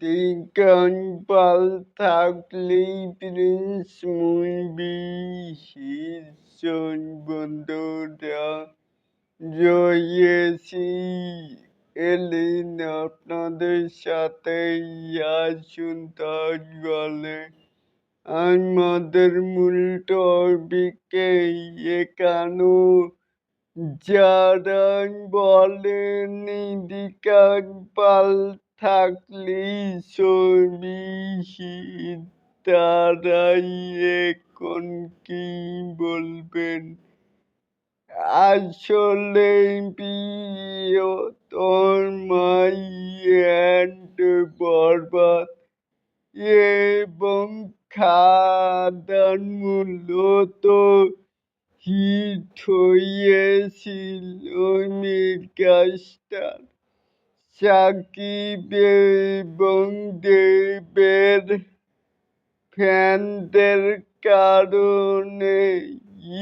চিকন পাল থাকলেই Prince movie শীর্ষণ বন্ধুরা। জয়েছি, এলিন, আপনাদের সাথে আসুন তার গলে। আমাদের মূল টপিকে এখানো? যারা বলেন দিকার পাল থাকলেই ছবি তারাই এখন কি বলবেন? আসলে প্রিয় তোর মাই অ্যান্ড বরবাদ এবং খাদান মূলত হিট হয়েছিল মেগাস্টার সাকিব এবং দেবের ফ্যানদের কারণে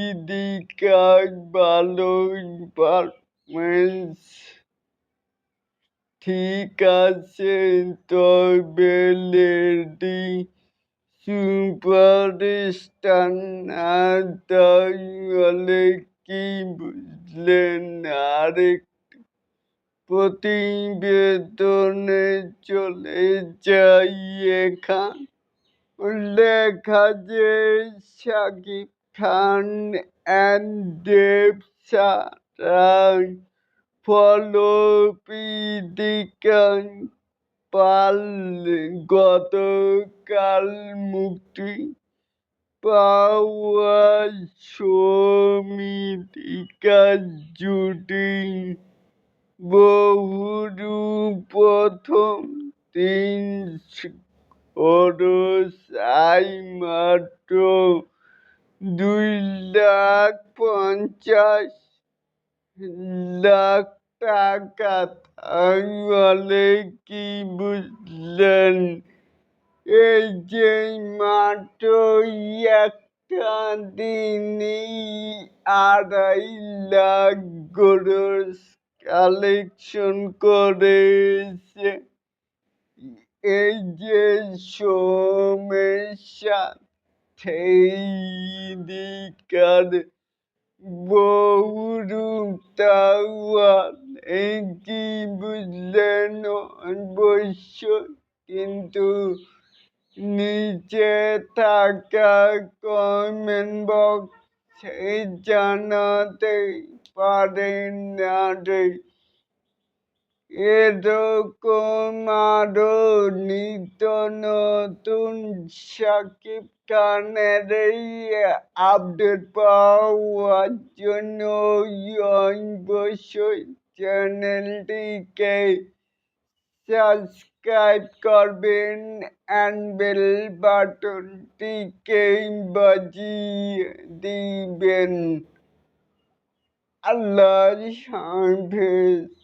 ইদিকার ভালো পারফরমেন্স ঠিক আছে, তবে লেডি সুপারস্টার না তাহলে কি বুঝলেন? আরেক প্রতিবেদনে চলে যাই এখান। লেখা যে শাকিব খান অ্যান্ড দেব পিদিকান পাল গতকাল মুক্তি পাওয়া সমিতিকা জুটি বহুরু প্রথম তিন আই মাত্র দুই লাখ পঞ্চাশ লাখ টাকা। তাহলে কি বুঝলেন? এই যে মাত্র একটা দিনই আড়াই লাখ গ্রোস কালেকশন করেছে। এই যে সমস্যা দিকার বহুরূপ তাওয়ার কি বুঝলেন অবশ্যই কিন্তু নিচে থাকা কমেন্ট বক্সে জানাতে পারেন না রে এরকম আরও নিত্য নতুন সাকিব খানের এই আপডেট পাওয়ার জন্য অবশ্যই চ্যানেলটিকে সাবস্ক্রাইব করবেন অ্যান্ড বেল বাটনটিকে বাজিয়ে দিবেন। আল্লাহ হাফেজ